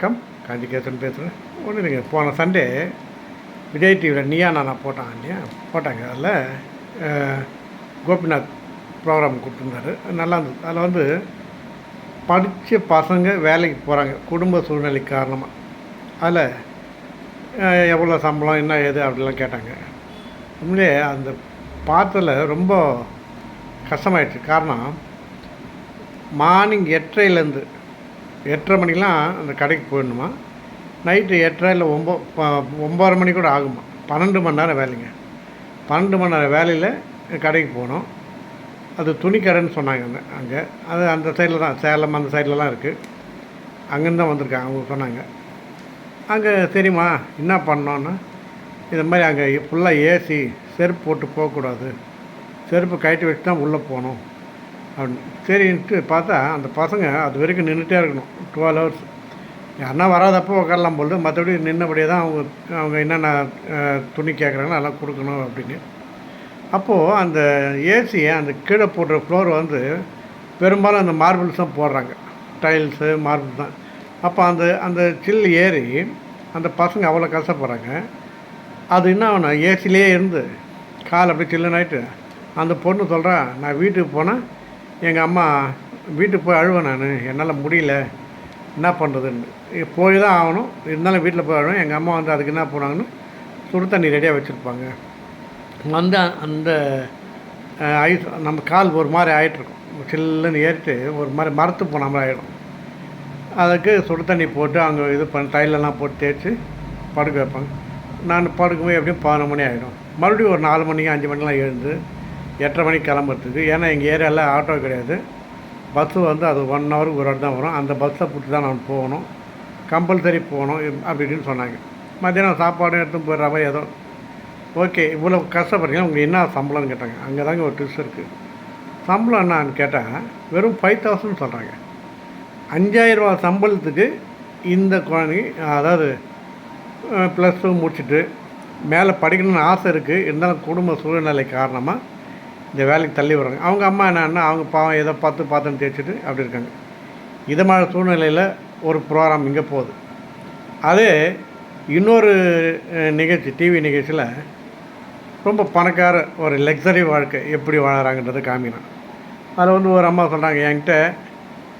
வணக்கம். காஞ்சிகேசன் பேசுகிறேன் ஒன்றும் இல்லைங்க. போன சண்டே விஜய் டிவியில் நீயா நானா போட்டாங்க இல்லையா? போட்டாங்க. அதில் கோபிநாத் ப்ரோக்ராம் கொடுத்துருந்தாரு. நல்லா இருந்தது. அதில் வந்து படித்த பசங்க வேலைக்கு போகிறாங்க குடும்ப சூழ்நிலை காரணமாக அதில் எவ்வளோ சம்பளம் என்ன ஏது அப்படிலாம் கேட்டாங்க. உண்மையிலே அந்த பாத்தில் ரொம்ப கஷ்டமாயிடுச்சு. காரணம் மார்னிங் எட்டரைலேருந்து எட்டரை மணிக்கெலாம் அந்த கடைக்கு போயிடணுமா? நைட்டு எட்டரை இல்லை ஒம்போ ப- மணி கூட ஆகுமா? பன்னெண்டு மணி நேரம் வேலைங்க. பன்னெண்டு மணி நேரம் வேலையில் கடைக்கு போகணும் அது துணி கடைன்னு சொன்னாங்க அங்கே அங்கே. அது அந்த சைடில் தான் சேலம் அந்த சைட்லலாம் இருக்குது அங்கேருந்து தான் வந்திருக்காங்க அவங்க சொன்னாங்க. அங்கே சரிம்மா என்ன பண்ணோன்னா இது மாதிரி அங்கே ஃபுல்லாக ஏசி செருப்பு போட்டு போகக்கூடாது. செருப்பு கழட்டி வச்சு தான் உள்ளே போகணும். அப்படின்னு சரின்ட்டு பார்த்தா அந்த பசங்க அது வரைக்கும் நின்றுட்டே இருக்கணும். டுவெல் ஹவர்ஸ் யாருன்னா வராதப்போ உட்காரலாம் போல் மற்றபடி நின்னபடியே தான் அவங்க அவங்க என்னென்ன துணி கேட்குறாங்களோ அதெல்லாம் கொடுக்கணும் அப்படின்னு. அப்போது அந்த ஏசியை அந்த கீழே போடுற ஃப்ளோர் வந்து பெரும்பாலும் அந்த மார்பிள்ஸ் தான் போடுறாங்க. டைல்ஸு மார்பிள்ஸ் தான். அப்போ அந்த அந்த சில் ஏறி அந்த பசங்க அவ்வளோ கஷ்டப்படுறாங்க. அது என்ன ஆகணும் ஏசிலேயே இருந்து கால் அப்படியே சில்லுன்னு ஆகிட்டு அந்த பொண்ணு சொல்கிறா நான் வீட்டுக்கு போனால் எங்கள் அம்மா வீட்டுக்கு போய் அழுவேன் நான். என்னால் முடியல. என்ன பண்ணுறதுன்னு போய் தான் ஆகணும். இருந்தாலும் வீட்டில் போய் அழுவேன். எங்கள் அம்மா வந்து அதுக்கு என்ன போனாங்கன்னு சுடு தண்ணி ரெடியாக வச்சுருப்பாங்க. வந்து அந்த ஐஸ் நம்ம கால் ஒரு மாதிரி ஆகிட்டுருக்கும் சில்லுன்னு ஏறிட்டு ஒரு மாதிரி மரத்து போன மாதிரி ஆகிடும் அதுக்கு சுடு தண்ணி போட்டு அங்கே இது பண்ண தைலெல்லாம் போட்டு தேய்ச்சி படுக்க வைப்பாங்க. நான் படுக்கும்போது எப்படியும் பதினொன்று மணி ஆகிடும் மறுபடியும் ஒரு நாலு மணிக்கு அஞ்சு மணிக்கெலாம் எழுந்து எட்டரை மணிக்கு கிளம்புறதுக்கு. ஏன்னா எங்கள் ஏரியாவில் ஆட்டோ கிடையாது. பஸ்ஸு வந்து அது ஒன் ஹவருக்கு ஒரு ஹவர் தான் வரும். அந்த பஸ்ஸை பிடிச்சி தான் நான் போகணும். கம்பல்சரி போகணும் அப்படின்னு அப்படி இப்படின்னு சொன்னாங்க. மத்தியானம் சாப்பாடு எடுத்து போயிடுற மாதிரி ஏதோ. ஓகே இவ்வளோ கஷ்டப்படுறீங்க. உங்களுக்கு என்ன சம்பளம்னு கேட்டாங்க. அங்கே தாங்க ஒரு ட்ரிஸ் இருக்குது சம்பளம் என்னான்னு கேட்டால் வெறும் ஃபைவ் தௌசண்ட் சொல்கிறாங்க அஞ்சாயிரரூபா சம்பளத்துக்கு இந்த குழந்தைங்க அதாவது ப்ளஸ் டூ முடிச்சுட்டு மேலே படிக்கணும்னு ஆசை இருக்குது இருந்தாலும் குடும்ப சூழ்நிலை காரணமாக இந்த வேலைக்கு தள்ளி வர்றாங்க அவங்க அம்மா என்னன்னா அவங்க பாவம் எதை பார்த்து பார்த்துன்னு தேய்ச்சிட்டு அப்படி இருக்காங்க. இது மாதிரி சூழ்நிலையில் ஒரு ப்ரோக்ராம் இங்கே போகுது. அதே இன்னொரு நிகழ்ச்சி டிவி நிகழ்ச்சியில் ரொம்ப பணக்கார ஒரு லக்ஸரி வாழ்க்கை எப்படி வாழறாங்கன்றதை காமிக்கிறான். அதில் வந்து ஒரு அம்மா சொல்கிறாங்க என்கிட்ட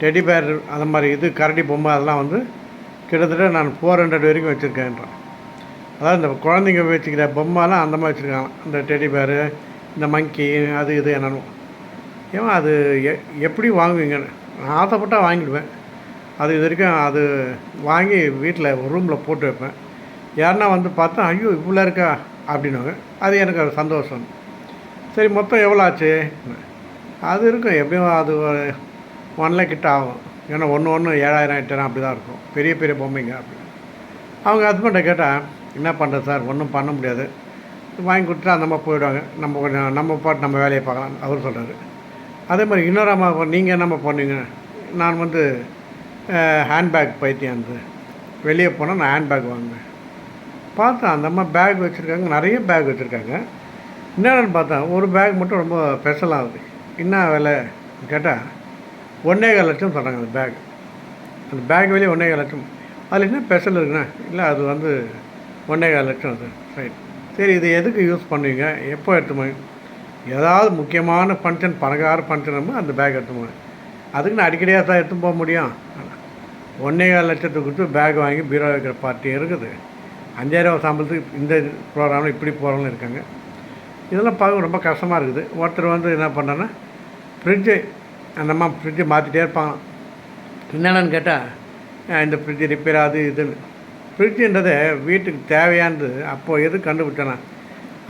டெடி பேர் அந்த மாதிரி இது கரடி பொம்மை அதெல்லாம் வந்து கிட்டத்தட்ட நான் ஃபோர் ஹண்ட்ரட் வரைக்கும் வச்சுருக்கேன்றான். அதாவது இந்த குழந்தைங்க வச்சுக்கிற பொம்மைலாம் அந்த மாதிரி வச்சுருக்காங்க இந்த டெடி பேரு இந்த மங்கி அது இது என்னன்னு. ஏன் அது எ எப்படி வாங்குவீங்கன்னு? நான் ஆசைப்பட்டால் வாங்கிடுவேன். அது இது வரைக்கும் அது வாங்கி வீட்டில் ஒரு ரூமில் போட்டு வைப்பேன். யாருன்னா வந்து பார்த்தா ஐயோ இவ்வளோ இருக்கா? அப்படின்னுவாங்க. அது எனக்கு ஒரு சந்தோஷம். சரி மொத்தம் எவ்வளோ ஆச்சு? அது இருக்கும். எப்படியும் அது ஒன் லேக் கிட்ட ஆகும். ஏன்னா ஒன்று ஒன்று ஏழாயிரம் எட்டாயிரம் அப்படி தான் இருக்கும். பெரிய பெரிய பொம்மைங்க அப்படி. அவங்க ஹஸ்பண்டை கேட்டால் என்ன பண்ணுறது சார்? ஒன்றும் பண்ண முடியாது. வாங்கி கொடுத்துட்டு அந்த போயிடுவாங்க. நம்ம கொஞ்சம் நம்ம பாட்டு நம்ம வேலையை பார்க்கலாம் அவர் சொல்கிறாரு அதே மாதிரி இன்னொரு அம்மா நீங்கள் என்னம்மா பண்ணுவீங்க நான் வந்து ஹேண்ட்பேக் பைத்தியம் இருந்து. வெளியே போனால் நான் ஹேண்ட்பேக் வாங்குவேன். பார்த்தேன் அந்த அம்மா பேக் வச்சுருக்காங்க நிறைய பேக் வச்சுருக்காங்க. என்னென்னு பார்த்தா ஒரு பேக் மட்டும் ரொம்ப ஸ்பெஷலாகுது என்ன விலை? கேட்டால் ஒன்றே கால் லட்சம் சொல்கிறாங்க அந்த பேக் அந்த பேக் வெளியே ஒன்றே கால் லட்சம். அதில் என்ன ஸ்பெஷல் இருக்குண்ணா இல்லை அது வந்து ஒன்றே கால் லட்சம் அது. ரைட் சரி இது எதுக்கு யூஸ் பண்ணுவீங்க எப்போ எடுத்து ஏதாவது முக்கியமான ஃபங்க்ஷன் பணக்கார ஃபங்க்ஷன் அந்த பேக் எடுத்து அதுக்கு நான் அடிக்கடியாக தான் எடுத்து போக முடியும். ஒன்றே கால் லட்சத்துக்கு கொடுத்து பேக் வாங்கி பீரோ வைக்கிற பார்ட்டி இருக்குது. அஞ்சாயிரம் சம்பளத்துக்கு இந்த ப்ரோக்ராமில் இப்படி போகிறவங்களும் இருக்காங்க. இதெல்லாம் பார்க்க ரொம்ப கஷ்டமாக இருக்குது. ஒருத்தர் வந்து என்ன பண்ணேன்னா ஃப்ரிட்ஜு அந்த அம்மா ஃப்ரிட்ஜை மாற்றிட்டே இருப்பாங்க என்னென்னு கேட்டால் இந்த ஃப்ரிட்ஜு ரிப்பேர் அது இதுன்னு. ஃப்ரிட்ஜுன்றதை வீட்டுக்கு தேவையானது அப்போது எது கண்டுபிடிச்சேன்னா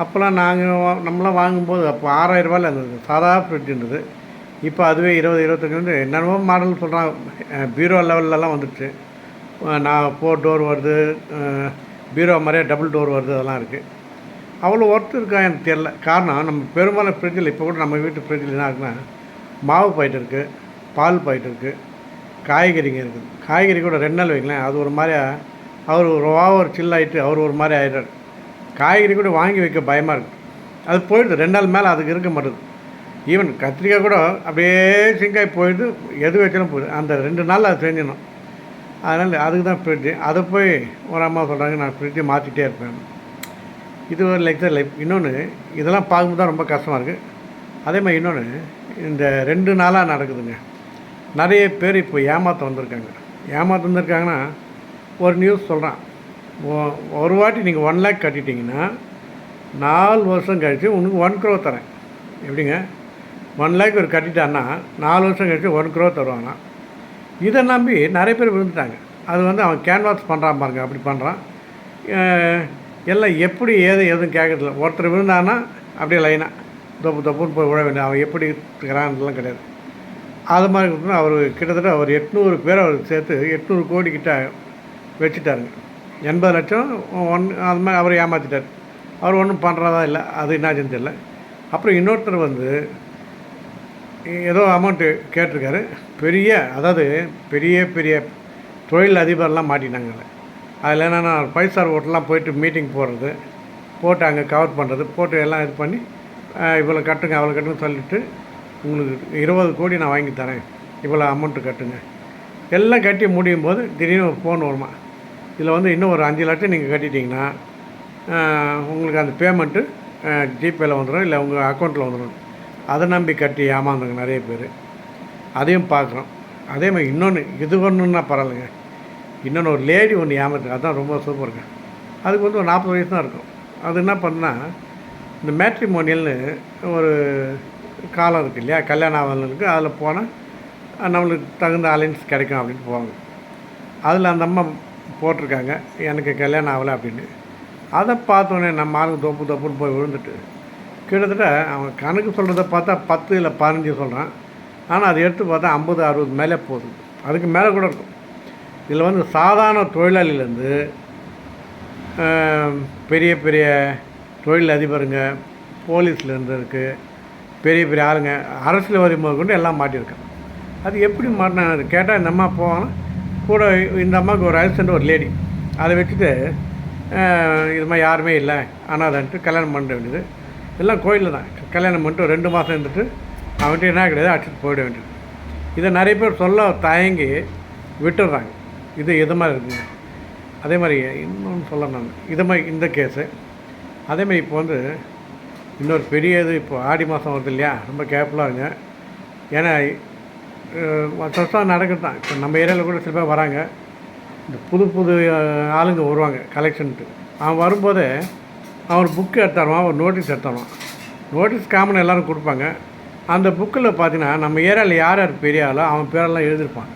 அப்போல்லாம் நாங்கள் நம்மளாம் வாங்கும்போது அப்போ ஆறாயிரரூபாயில் இருந்தது சாதா ஃப்ரிட்ஜுன்றது இப்போ அதுவே இருபது இருபத்தஞ்சிலேருந்து வந்து என்னென்னவோ மாடல் சொல்கிறாங்க பீரோ லெவல்லலாம் வந்துடுச்சு. நான் ஃபோர் டோர் வருது பீரோ மாதிரியே டபுள் டோர் வருது அதெல்லாம் இருக்குது அவ்வளோ ஒர்த்து இருக்கா எனக்கு தெரில காரணம் நம்ம பெரும்பாலும் ஃப்ரிட்ஜில் இப்போ கூட நம்ம வீட்டு ஃப்ரிட்ஜில் என்ன இருக்குன்னா மாவு பாயிட்டு இருக்குது பால் பாயிட்டு இருக்குது காய்கறிங்க இருக்குது. காய்கறி கூட ரெண்டு நாள் வைங்களேன் அது ஒரு மாதிரியா அவர் ஒரு ஓவர் சில் ஆகிட்டு அவர் ஒரு மாதிரி ஆகிட்டார் காய்கறி கூட வாங்கி வைக்க பயமாக இருக்குது அது போயிடுது. ரெண்டு நாள் மேலே அதுக்கு இருக்க மாட்டேது. ஈவன் கத்திரிக்காய் கூட அப்படியே சிங்காய் போயிடுது. எது வச்சாலும் போயிடுது. அந்த ரெண்டு நாள் அது செஞ்சிடணும். அதனால் அதுக்கு தான் ஃப்ரிட்ஜு அதை போய் ஒரு அம்மா சொல்கிறாங்க நான் ஃப்ரிட்ஜை மாற்றிட்டே இருப்பேன். இது ஒரு லெக்சர் லைஃப் இன்னொன்று இதெல்லாம் பார்க்கும்போது தான் ரொம்ப கஷ்டமாக இருக்குது அதே மாதிரி இன்னொன்று இந்த ரெண்டு நாளாக நடக்குதுங்க. நிறைய பேர் இப்போ ஏமாற்ற வந்திருக்காங்க. ஏமாற்ற வந்திருக்காங்கன்னா ஒரு நியூஸ் சொல்கிறான் ஒரு வாட்டி நீங்கள் ஒன் லேக் கட்டிட்டீங்கன்னா நாலு வருஷம் கழித்து உனக்கு ஒன் க்ரோ தரேன். எப்படிங்க? ஒன் லேக் ஒரு கட்டிட்டான்னா நாலு வருஷம் கழித்து ஒன் க்ரோ தருவானா? இதை நம்பி நிறைய பேர் விழுந்துட்டாங்க. அது வந்து அவன் கேன்வாஸ் பண்ணுறான் பாருங்க அப்படி பண்ணுறான் எல்லாம் எப்படி ஏது எதுவும் கேட்கறதில்ல ஒருத்தர் விழுந்தானா அப்படியே லைனாக தொப்பு தொப்புன்னு போய் விழ வேண்டிய அவன் எப்படி இருக்கிறான்லாம் கிடையாது. அது மாதிரி அவர் கிட்டத்தட்ட அவர் எட்நூறு பேர் அவர் சேர்த்து எட்நூறு கோடி கிட்ட வச்சுட்டாருங்க எண்பது லட்சம் ஒன் அது மாதிரி அவர் ஏமாற்றிட்டார் அவர் ஒன்றும் பண்ணுறதா இல்லை அது என்னாச்சுன்னு தெரியல. அப்புறம் இன்னொருத்தர் வந்து ஏதோ அமௌண்ட்டு கேட்டிருக்காரு. பெரிய அதாவது பெரிய பெரிய தொழில் அதிபர்லாம் மாட்டினாங்க அதில். என்னென்னா ஃபைவ் ஸ்டார் ஹோட்டல்லாம் போயிட்டு மீட்டிங் போடுறது போட்டு அங்கே கவர் பண்ணுறது போட்டு எல்லாம் இது பண்ணி இவ்வளோ கட்டுங்க அவ்வளோ கட்டுங்க சொல்லிட்டு உங்களுக்கு இருபது கோடி நான் வாங்கி தரேன். இவ்வளோ அமௌண்ட்டு கட்டுங்க. எல்லாம் கட்டி முடியும் போது திடீர்னு ஒரு ஃபோன் வருமா? இதில் வந்து இன்னும் ஒரு அஞ்சு லட்சம் நீங்கள் கட்டிட்டீங்கன்னா உங்களுக்கு அந்த பேமெண்ட்டு ஜிபேயில் வந்துடும் இல்லை உங்கள் அக்கௌண்ட்டில் வந்துடும். அதை நம்பி கட்டி ஏமாந்துங்க நிறைய பேர். அதையும் பார்க்குறோம். அதே மாதிரி இன்னொன்று இது ஒன்றுன்னா பரவாயில்லைங்க. இன்னொன்று ஒரு லேடி ஒன்று ஏமாத்து அதுதான் ரொம்ப சூப்பருங்க. அதுக்கு வந்து ஒரு நாற்பது வயசு தான் இருக்கும். அது என்ன பண்ணால் இந்த மேட்ரிமோனியல்னு ஒரு காலம் இருக்கு இல்லையா? கல்யாணம் ஆகலுக்கு அதில் போனால் நம்மளுக்கு தகுந்த அலைன்ஸ் கிடைக்கும் அப்படின்னு போவாங்க. அதில் அந்த அம்மா போட்டிருக்காங்க. எனக்கு கல்யாணம் ஆகலை அப்படின்னு. அதை பார்த்தோன்னே நம்ம ஆளுங்க தொப்பு தொப்புன்னு போய் விழுந்துட்டு கிட்டத்தட்ட அவன் கணக்கு சொல்கிறத பார்த்தா பத்து இல்லை பதினஞ்சு சொல்கிறான் ஆனால் அதை எடுத்து பார்த்தா ஐம்பது அறுபது மேலே போகுது. அதுக்கு மேலே கூட இருக்கும். இதில் வந்து சாதாரண தொழிலாளிலேருந்து பெரிய பெரிய தொழில் அதிபருங்க போலீஸ்லேருந்து இருக்குது பெரிய பெரிய ஆளுங்க அரசியல்வாதி முதல் கொண்டு எல்லாம் மாட்டியிருக்காங்க. அது எப்படி மாட்டினாங்க? அது கேட்டால் என்னம்மா போவாங்கன்னா கூட இந்த அம்மாவுக்கு ஒரு ஹஸ்பண்ட் ஒரு லேடி அதை வச்சுட்டு இது மாதிரி யாருமே இல்லை. அனாதான்ட்டு கல்யாணம் பண்ண வேண்டியது. எல்லாம் கோயிலில் தான். கல்யாணம் பண்ணிட்டு ரெண்டு மாதம் இருந்துட்டு அவன்கிட்ட என்ன கிடையாது அடிச்சுட்டு போயிட வேண்டியது. இதை நிறைய பேர் சொல்ல தயங்கி விட்டுடுறாங்க. இது இது மாதிரி இருக்குங்க அதே மாதிரி இன்னொன்று சொல்ல நான். இது மாதிரி இந்த கேஸு அதே மாதிரி இப்போ வந்து இன்னொரு பெரிய இது இப்போ ஆடி மாதம் வருது இல்லையா? ரொம்ப கேர்ஃபுல்லாக இருங்க. ஏன்னா அஹ், நடக்கிறது தான். இப்போ நம்ம ஏரியாவில் கூட சில பேர் வராங்க. இந்த புது புது ஆளுங்க வருவாங்க கலெக்ஷனுக்கு அவன் வரும்போதே அவன் புக்கு எடுத்தாருவான் ஒரு நோட்டீஸ் எடுத்தாருவான் நோட்டீஸ் காமன் எல்லோரும் கொடுப்பாங்க. அந்த புக்கில் பார்த்தீங்கன்னா நம்ம ஏரியாவில் யார் யார் பெரிய ஆளோ அவன் பேரெல்லாம் எழுதியிருப்பான்.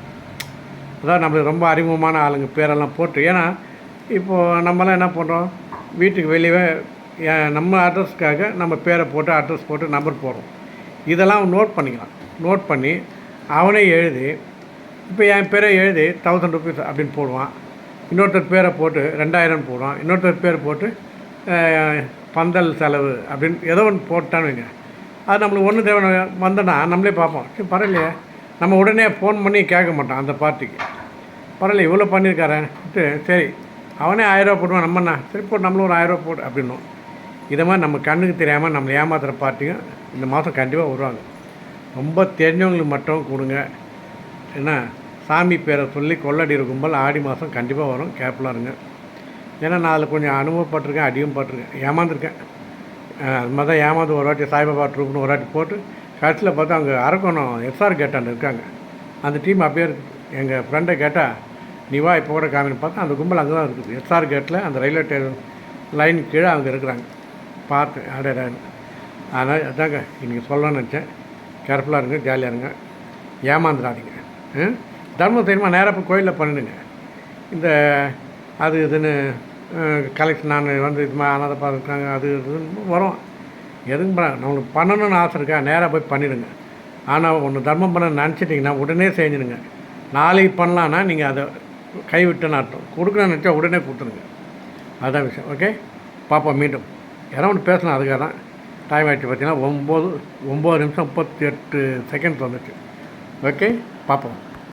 அதான் நம்மளுக்கு ரொம்ப அறிமுகமான ஆளுங்க பேரெல்லாம் போட்டு. ஏன்னா இப்போது நம்மலாம் என்ன பண்ணுறோம் வீட்டுக்கு வெளியவே ஏன் நம்ம அட்ரஸ்க்காக நம்ம பேரை போட்டு அட்ரஸ் போட்டு நம்பர் போடுறோம். இதெல்லாம் நோட் பண்ணிக்கலாம். நோட் பண்ணி அவனே எழுதி இப்போ என் பேரை எழுதி தௌசண்ட் ருபீஸ் அப்படின்னு போடுவான். இன்னொருத்தர் பேரை போட்டு ரெண்டாயிரம் போடுவான். இன்னொருத்தர் பேரை போட்டு பந்தல் செலவு அப்படின்னு ஏதோ ஒன்று போட்டான்னு வைங்க. அது நம்மளுக்கு ஒன்று தேவை வந்தோன்னா நம்மளே பார்ப்போம். சரி பரவாயில்லையே. நம்ம உடனே ஃபோன் பண்ணி கேட்க மாட்டோம் அந்த பார்ட்டிக்கு. பரவாயில்ல இவ்வளோ பண்ணியிருக்காரன்ட்டு சரி அவனே ஆயிரரூவா போடுவான். நம்மண்ணா சரி போட்டு நம்மளும் ஒரு ஆயிரரூவா போடு அப்படின்னும். இதை மாதிரி நம்ம கண்ணுக்கு தெரியாமல் நம்மளை ஏமாத்துகிற பார்ட்டியும் இந்த மாதம் கண்டிப்பாக வருவாங்க. ரொம்ப தெரிஞ்சவங்களுக்கு மட்டும் கொடுங்க. ஏன்னா சாமி பேரை சொல்லி கொள்ளடிக்கிற கும்பல் ஆடி மாதம் கண்டிப்பாக வரும். கேர்ஃபுல்லாக இருங்க. ஏன்னா நான் அதில் கொஞ்சம் அனுபவப்பட்டிருக்கேன் அடியும் பட்டிருக்கேன். ஏமாந்துருக்கேன். அது மாதிரி தான் ஏமாந்து ஒரு வாட்டி சாய்பாபா ட்ரூப்னு ஒரு வாட்டி போட்டு கடைசியில் பார்த்தா அவங்க அரக்கோணம் எஸ்ஆர் கேட்டாண்டு இருக்காங்க. அந்த டீம் அப்படியே இருக்குது எங்கள் ஃப்ரெண்டை கேட்டால் நீ வா இப்போ கூட காமின்னு பார்த்தா அந்த கும்பல் அங்கே தான் இருக்குது. எஸ்ஆர் கேட்டில் அந்த ரயில்வே ஸ்டேஷன் லைன் கீழே அவங்க இருக்கிறாங்க. பார்த்து அடையான்னு அதனால் அதாங்க இன்றைக்கி சொல்லணும்னு நினச்சேன். கேர்ஃபுல்லாக இருங்க ஜாலியாக இருங்க. ஏமாந்துடாதீங்க. ம்? தர்மம் தெரியுமா? நேராக போய் கோயிலில் பண்ணிடுங்க. இந்த அது இதுன்னு கலெக்ஷன் நான் வந்து இது மாதிரி அனாதை இருக்காங்க அது இதுன்னு வரும். எதுவும் பண்ண நம்மளுக்கு பண்ணணும்னு ஆசை இருக்கா? நேராக போய் பண்ணிடுங்க. ஆனால் ஒன்று தர்மம் பண்ண நினச்சிட்டிங்கன்னா உடனே செஞ்சிடுங்க. நாளைக்கு பண்ணலான்னா நீங்கள் அதை கைவிட்டுன்னு அர்த்தம். கொடுக்கணும்னு நினச்சா உடனே கொடுத்துருங்க அதுதான் விஷயம். ஓகே? பார்ப்போம் மீண்டும். யாரோ ஒன்று பேசலாம் அதுக்காக தான் டைம் ஆகிடுச்சு பார்த்தீங்கன்னா ஒம்பது ஒம்பது நிமிஷம் முப்பத்தி எட்டு செகண்ட்ஸ் வந்துச்சு. ஓகே பார்ப்போம்.